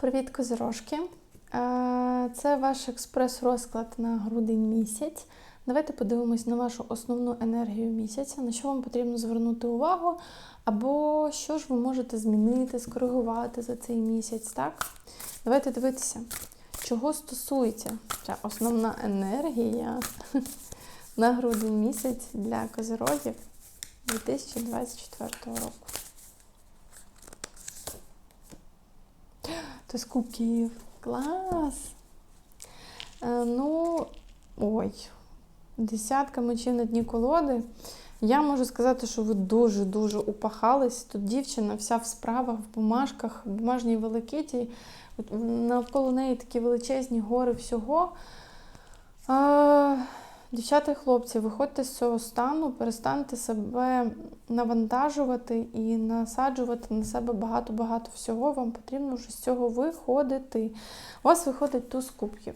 Привіт, козирожки! Е, Це ваш експрес-розклад на грудень місяць. Давайте подивимось на вашу основну енергію місяця, на що вам потрібно звернути увагу, або що ж ви можете змінити, скоригувати за цей місяць. Так? Давайте дивитися, чого стосується ця основна енергія на грудень місяць для козирогів 2024 року. То з кубків. Клас! Е, ну, ой, десятка мечів на дні колоди. Я можу сказати, що ви дуже-дуже упахались. Тут дівчина вся в справах, в бумажках, в бумажній великиті. Навколо неї такі величезні гори всього. Дівчата і хлопці, виходьте з цього стану, перестаньте себе навантажувати і насаджувати на себе багато-багато всього. Вам потрібно вже з цього виходити. У вас виходить туз кубків.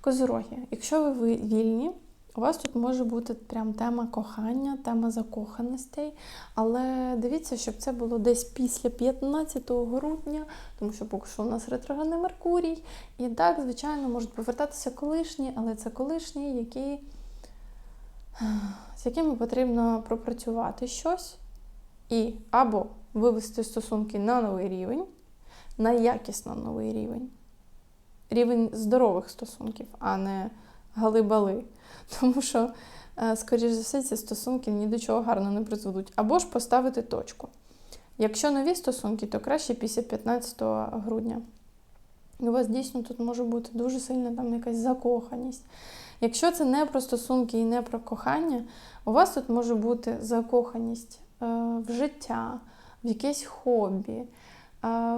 Козороги, якщо ви вільні, у вас тут може бути прям тема кохання, тема закоханостей. Але дивіться, щоб це було десь після 15 грудня, тому що поки що у нас ретроградний Меркурій. І так, звичайно, можуть повертатися колишні, але це колишні, які, з якими потрібно пропрацювати щось і або вивести стосунки на новий рівень, на якісно новий рівень. Рівень здорових стосунків, а не галибали. Тому що, е, скоріш за все, ці стосунки ні до чого гарно не призведуть. Або ж поставити точку. Якщо нові стосунки, то краще після 15 грудня. У вас дійсно тут може бути дуже сильна там якась закоханість. Якщо це не про стосунки і не про кохання, у вас тут може бути закоханість е, в життя, в якесь хобі. Е,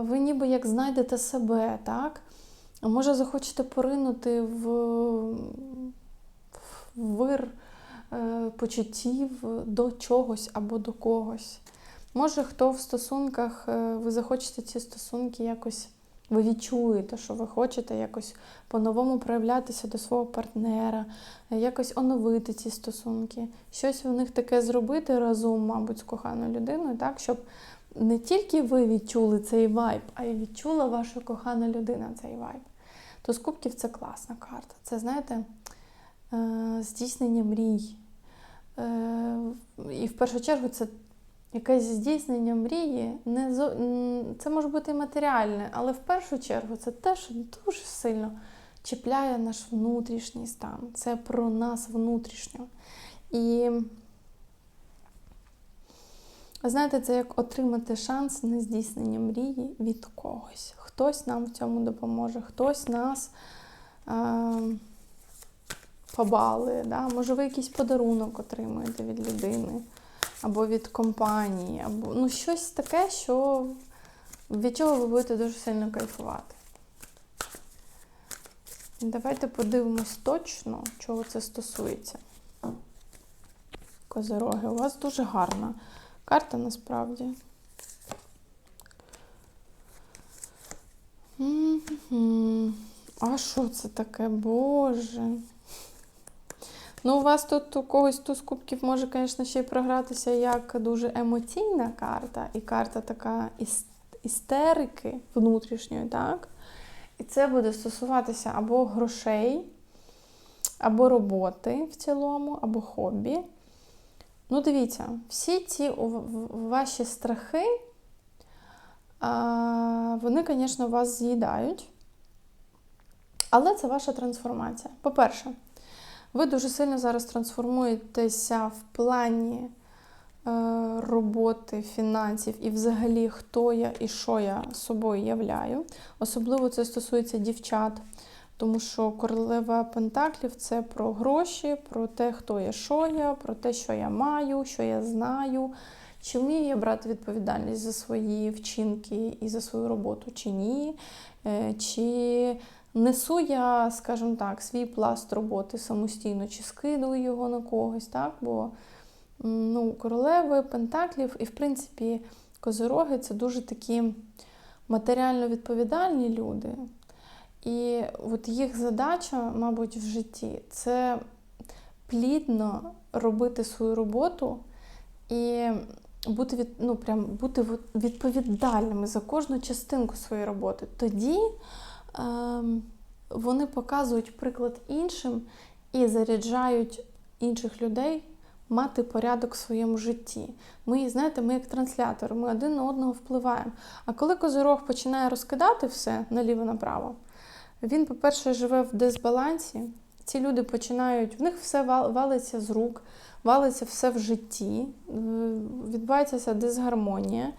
ви ніби як знайдете себе, так? А може захочете поринути в вир е, почуттів до чогось або до когось. Може, хто в стосунках, е, ви захочете ці стосунки якось, ви відчуєте, що ви хочете якось по-новому проявлятися до свого партнера, якось оновити ці стосунки, щось в них таке зробити разом, мабуть, з коханою людиною, так, щоб не тільки ви відчули цей вайб, а й відчула ваша кохана людина цей вайб. То з кубків це класна карта. Це, знаєте, е, здійснення мрій. Е, І в першу чергу це якесь здійснення мрії. Це може бути і матеріальне, але в першу чергу це те, що дуже сильно чіпляє наш внутрішній стан. Це про нас внутрішньо. І знаєте, це як отримати шанс на здійснення мрії від когось. Хтось нам в цьому допоможе, хтось нас е, побалує. Да? Може, ви якийсь подарунок отримуєте від людини, або від компанії, або ну, щось таке, що, від чого ви будете дуже сильно кайфувати. Давайте подивимось точно, чого це стосується. Козороги, у вас дуже гарна карта насправді. А що це таке, Боже? Ну, у вас тут у когось туз кубків може, звісно, ще й програтися як дуже емоційна карта, і карта така істерики внутрішньої, так? І це буде стосуватися або грошей, або роботи в цілому, або хобі. Ну, дивіться, всі ці ваші страхи, вони, звісно, вас з'їдають. Але це ваша трансформація. По-перше, ви дуже сильно зараз трансформуєтеся в плані е, роботи, фінансів і взагалі, хто я і що я собою являю. Особливо це стосується дівчат, тому що королева Пентаклів це про гроші, про те, хто я, що я, про те, що я маю, що я знаю. Чи вмію я брати відповідальність за свої вчинки і за свою роботу, чи ні? Е, чи несу я, скажімо так, свій пласт роботи самостійно, чи скидую його на когось, так? Бо ну, королеви, пентаклів і, в принципі, козороги це дуже такі матеріально відповідальні люди. І от їх задача, мабуть, в житті це плідно робити свою роботу і бути від, ну, прям бути відповідальними за кожну частинку своєї роботи. Тоді ем, вони показують приклад іншим і заряджають інших людей мати порядок в своєму житті. Ми, знаєте, ми як транслятори, ми один на одного впливаємо. А коли козирог починає розкидати все наліво-направо, він, по-перше, живе в дисбалансі. Ці люди починають, в них все вал- валиться з рук, валиться все в житті, е, відбувається дисгармонія.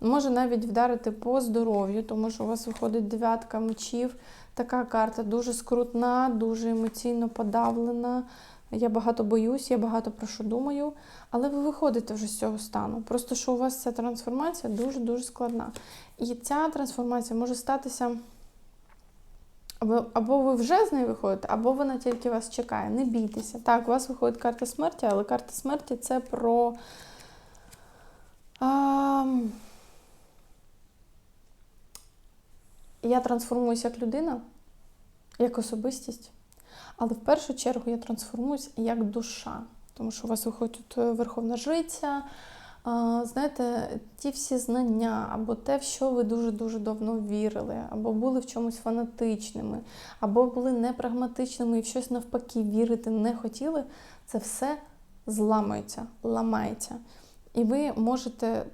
Може навіть вдарити по здоров'ю, тому що у вас виходить дев'ятка мечів. Така карта дуже скрутна, дуже емоційно подавлена. Я багато боюсь, я багато про що думаю, але ви виходите вже з цього стану. Просто що у вас ця трансформація дуже-дуже складна. І ця трансформація може статися або, ви вже з неї виходите, або вона тільки вас чекає. Не бійтеся. Так, у вас виходить карта смерті, але карта смерті це про. А, я трансформуюся як людина, як особистість, але в першу чергу я трансформуюся як душа. Тому що у вас виходить тут е, верховна жриця, знаєте, ті всі знання, або те, в що ви дуже-дуже давно вірили, або були в чомусь фанатичними, або були непрагматичними і в щось навпаки вірити не хотіли, це все зламається, ламається. І ви можете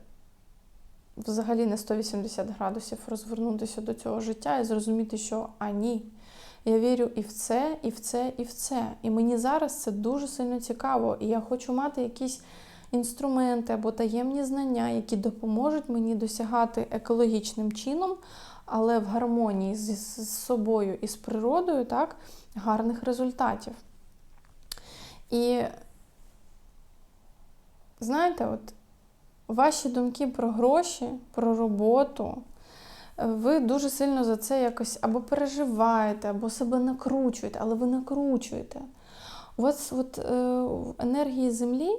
взагалі на 180 градусів розвернутися до цього життя і зрозуміти, що а ні. Я вірю і в це, і в це, і в це. І мені зараз це дуже сильно цікаво. І я хочу мати якісь інструменти або таємні знання, які допоможуть мені досягати екологічним чином, але в гармонії з, собою і з природою, так, гарних результатів. І знаєте, от ваші думки про гроші, про роботу, ви дуже сильно за це якось або переживаєте, або себе накручуєте, але ви накручуєте. У вас от, е, енергії землі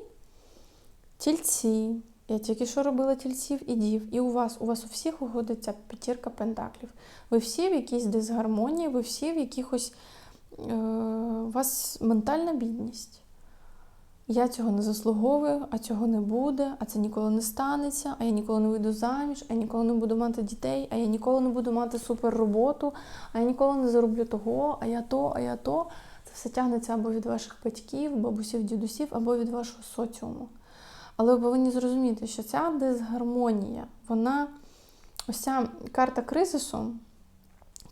тільці. Я тільки що робила тільців і дів, і у вас, у вас у всіх виходить ця п'ятірка пентаклів. Ви всі в якійсь дисгармонії, ви всі в якихось. Е, у вас ментальна бідність. Я цього не заслуговую, а цього не буде, а це ніколи не станеться, а я ніколи не вийду заміж, а я ніколи не буду мати дітей, а я ніколи не буду мати супер роботу, а я ніколи не зароблю того, а я то, а я то. Це все тягнеться або від ваших батьків, бабусів, дідусів, або від вашого соціуму. Але ви повинні зрозуміти, що ця дисгармонія, вона ось ця карта кризису,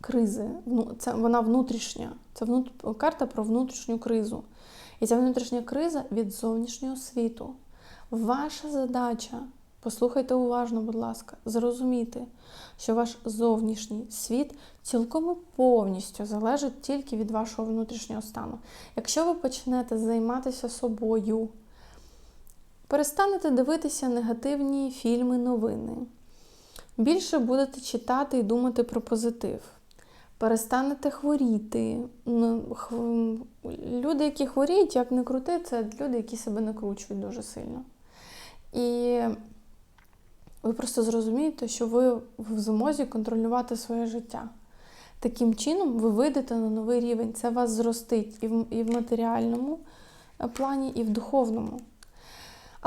кризи, ну, це вона внутрішня. Це внут... карта про внутрішню кризу. І ця внутрішня криза від зовнішнього світу. Ваша задача, послухайте уважно, будь ласка, зрозуміти, що ваш зовнішній світ цілком і повністю залежить тільки від вашого внутрішнього стану. Якщо ви почнете займатися собою, перестанете дивитися негативні фільми, новини, більше будете читати і думати про позитив перестанете хворіти. Хв- Люди, які хворіють, як не крути, це люди, які себе накручують дуже сильно. І ви просто зрозумієте, що ви в змозі контролювати своє життя. Таким чином, ви вийдете на новий рівень. Це вас зростить і в, і в матеріальному е, плані, і в духовному.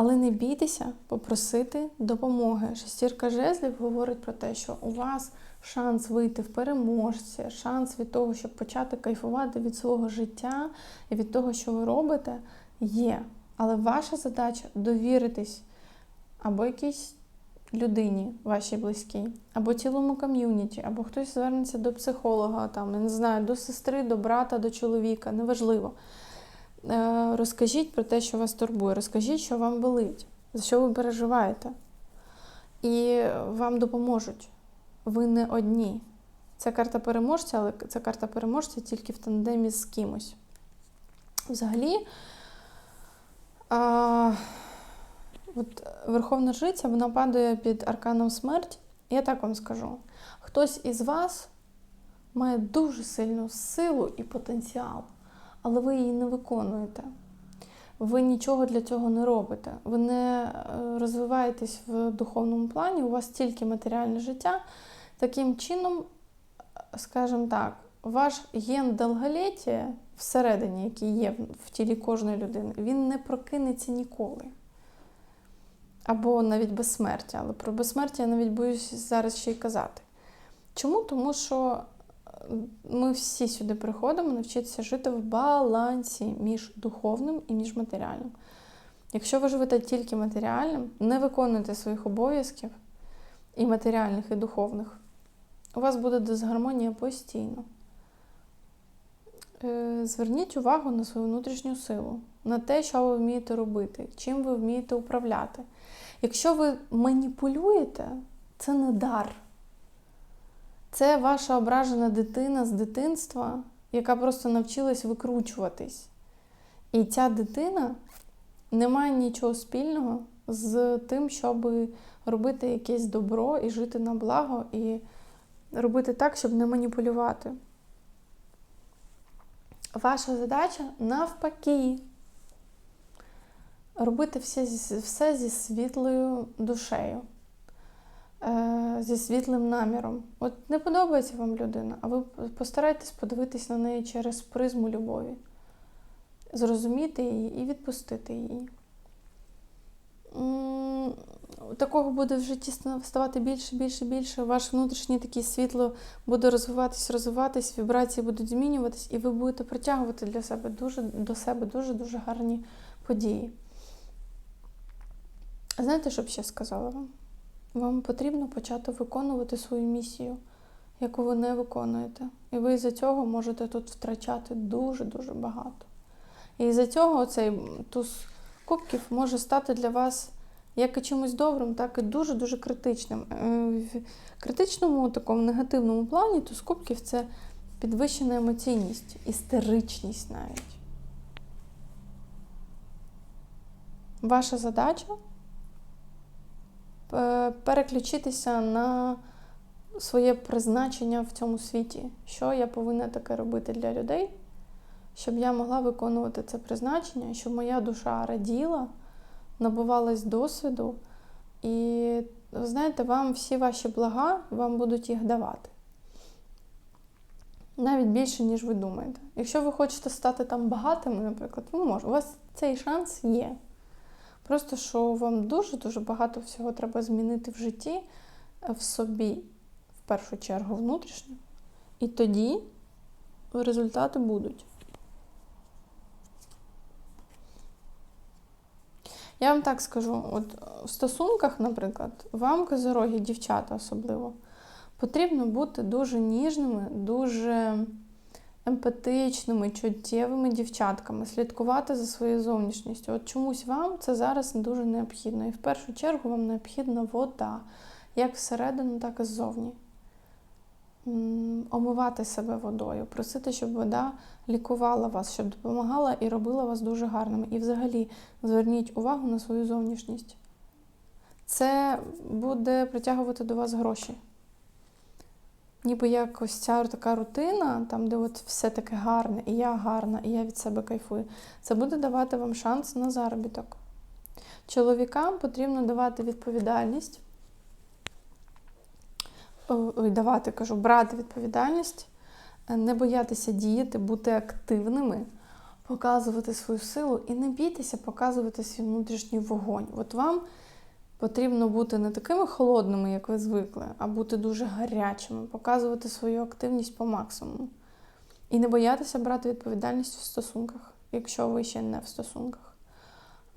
Але не бійтеся попросити допомоги. Шестірка жезлів говорить про те, що у вас шанс вийти в переможці, шанс від того, щоб почати кайфувати від свого життя і від того, що ви робите, є. Але ваша задача довіритись або якійсь людині, вашій близькій, або цілому ком'юніті, або хтось звернеться до психолога, там, я не знаю, до сестри, до брата, до чоловіка, неважливо. Е, Розкажіть про те, що вас турбує, розкажіть, що вам болить, за що ви переживаєте. І вам допоможуть. Ви не одні. Це карта переможця, але це карта переможця тільки в тандемі з кимось. Взагалі, а, от Верховна Жриця вона падає під арканом смерть. Я так вам скажу: хтось із вас має дуже сильну силу і потенціал, але ви її не виконуєте. Ви нічого для цього не робите. Ви не е, розвиваєтесь в духовному плані, у вас тільки матеріальне життя. Таким чином, скажімо так, ваш ген довголіття всередині, який є в тілі кожної людини, він не прокинеться ніколи. або навіть безсмертя. Але про безсмертя я навіть боюсь зараз ще й казати. Чому? Тому що ми всі сюди приходимо навчитися жити в балансі між духовним і між матеріальним. Якщо ви живете тільки матеріальним, не виконуєте своїх обов'язків і матеріальних, і духовних, у вас буде дисгармонія постійно. Е, Зверніть увагу на свою внутрішню силу, на те, що ви вмієте робити, чим ви вмієте управляти. Якщо ви маніпулюєте, це не дар. Це ваша ображена дитина з дитинства, яка просто навчилась викручуватись. І ця дитина не має нічого спільного з тим, щоб робити якесь добро і жити на благо, і робити так, щоб не маніпулювати. Ваша задача навпаки. Робити все, все зі світлою душею, зі світлим наміром. От не подобається вам людина, а ви постарайтесь подивитись на неї через призму любові, зрозуміти її і відпустити її. Такого буде в житті ставати більше, більше, більше. Ваше внутрішнє таке світло буде розвиватись, розвиватись, вібрації будуть змінюватись, і ви будете притягувати для себе дуже до себе дуже-дуже гарні події. Знаєте, що б ще сказала вам? Вам потрібно почати виконувати свою місію, яку ви не виконуєте. І ви із-за цього можете тут втрачати дуже-дуже багато. І із-за цього цей туз кубків може стати для вас як і чимось добрим, так і дуже-дуже критичним. Е, В критичному, такому негативному плані туз кубків це підвищена емоційність, істеричність навіть. Ваша задача переключитися на своє призначення в цьому світі. Що я повинна таке робити для людей, щоб я могла виконувати це призначення, щоб моя душа раділа, набувалась досвіду, і, ви знаєте, вам всі ваші блага вам будуть їх давати. Навіть більше, ніж ви думаєте. Якщо ви хочете стати там багатими, наприклад, ви можете. У вас цей шанс є. Просто що вам дуже-дуже багато всього треба змінити в житті, е, в собі, в першу чергу, внутрішньо. І тоді результати будуть. Я вам так скажу: от в стосунках, наприклад, вам, козороги, дівчата особливо, потрібно бути дуже ніжними, дуже емпатичними, чуттєвими дівчатками, слідкувати за своєю зовнішністю. От чомусь вам це зараз дуже необхідно. І в першу чергу вам необхідна вода, як всередину, так і ззовні. Омивати себе водою, просити, щоб вода лікувала вас, щоб допомагала і робила вас дуже гарними. І взагалі зверніть увагу на свою зовнішність. Це буде притягувати до вас гроші. Ніби як ось ця така рутина, там, де от все таке гарне, і я гарна, і я від себе кайфую. Це буде давати вам шанс на заробіток. Чоловікам потрібно давати відповідальність. Ой, давати, кажу, брати відповідальність, е, не боятися діяти, бути активними, показувати свою силу і не бійтеся показувати свій внутрішній вогонь. От вам потрібно бути не такими холодними, як ви звикли, а бути дуже гарячими, показувати свою активність по максимуму. І не боятися брати відповідальність в стосунках, якщо ви ще не в стосунках.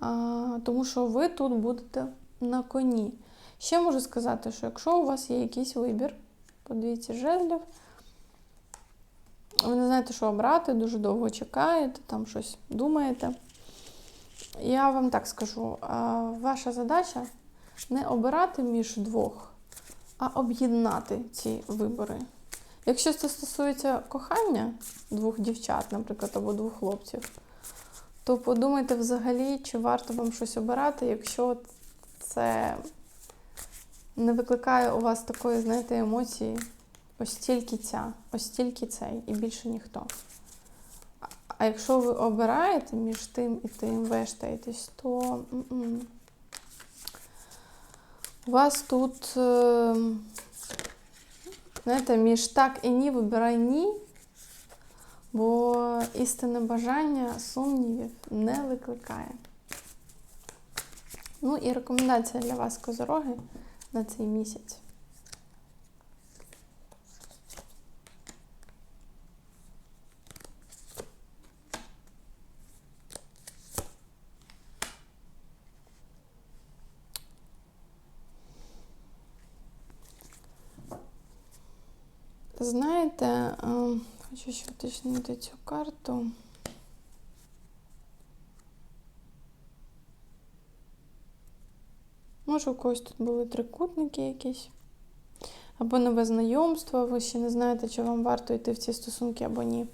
А, тому що ви тут будете на коні. Ще можу сказати, що якщо у вас є якийсь вибір, подивіться жезлів, ви не знаєте, що обрати, дуже довго чекаєте, там щось думаєте. Я вам так скажу: ваша задача не обирати між двох, а об'єднати ці вибори. Якщо це стосується кохання двох дівчат, наприклад, або двох хлопців, то подумайте взагалі, чи варто вам щось обирати, якщо це не викликає у вас такої, знаєте, емоції. Ось тільки ця, ось тільки цей, і більше ніхто. А- якщо ви обираєте між тим і тим вештаєтесь, то м-м. У вас тут, е, знаєте, між так і ні вибирай ні, бо істинне бажання сумнівів не викликає. Ну і рекомендація для вас, козороги, на цей місяць. Знаєте, хочу ще уточнити цю карту. Може, у когось тут були трикутники якісь. Або нове знайомство, ви ще не знаєте, чи вам варто йти в ці стосунки або ні.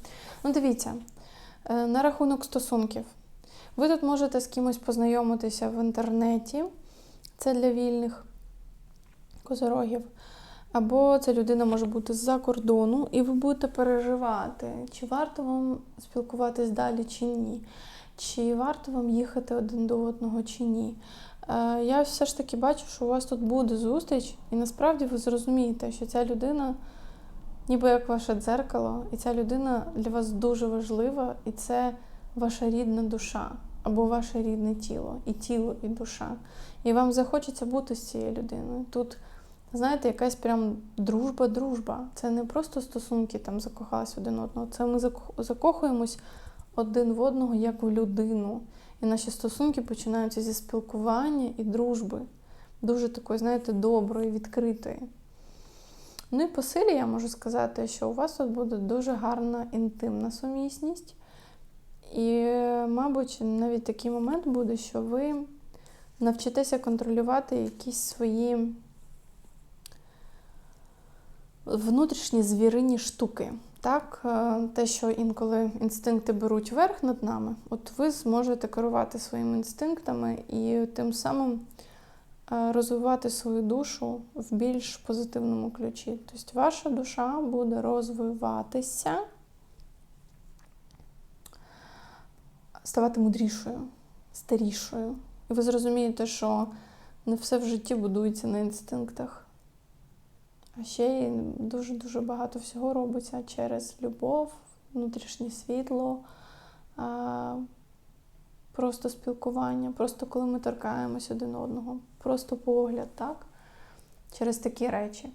Ну, дивіться, е, на рахунок стосунків. Ви тут можете з кимось познайомитися в інтернеті, це для вільних козорогів. Або ця людина може бути з-за кордону, і ви будете переживати, чи варто вам спілкуватись далі, чи ні, чи варто вам їхати один до одного, чи ні. Е, Я все ж таки бачу, що у вас тут буде зустріч, і насправді ви зрозумієте, що ця людина, ніби як ваше дзеркало, і ця людина для вас дуже важлива, і це ваша рідна душа або ваше рідне тіло, і тіло, і душа. І вам захочеться бути з цією людиною. Тут, знаєте, якась прям дружба-дружба. Це не просто стосунки там закохалися один одного. Це ми закохуємось один в одного як у людину. І наші стосунки починаються зі спілкування і дружби. Дуже такої, знаєте, доброї, відкритої. Ну і по силі я можу сказати, що у вас тут буде дуже гарна інтимна сумісність. І, мабуть, навіть такий момент буде, що ви навчитеся контролювати якісь свої внутрішні звірині штуки. Так, Е, те, що інколи інстинкти беруть верх над нами, от ви зможете керувати своїми інстинктами і тим самим е, розвивати свою душу в більш позитивному ключі. Тобто ваша душа буде розвиватися, ставати мудрішою, старішою. І ви зрозумієте, що не все в житті будується на інстинктах. А ще й дуже-дуже багато всього робиться через любов, внутрішнє світло, просто спілкування, просто коли ми торкаємось один одного, просто погляд, так? Через такі речі.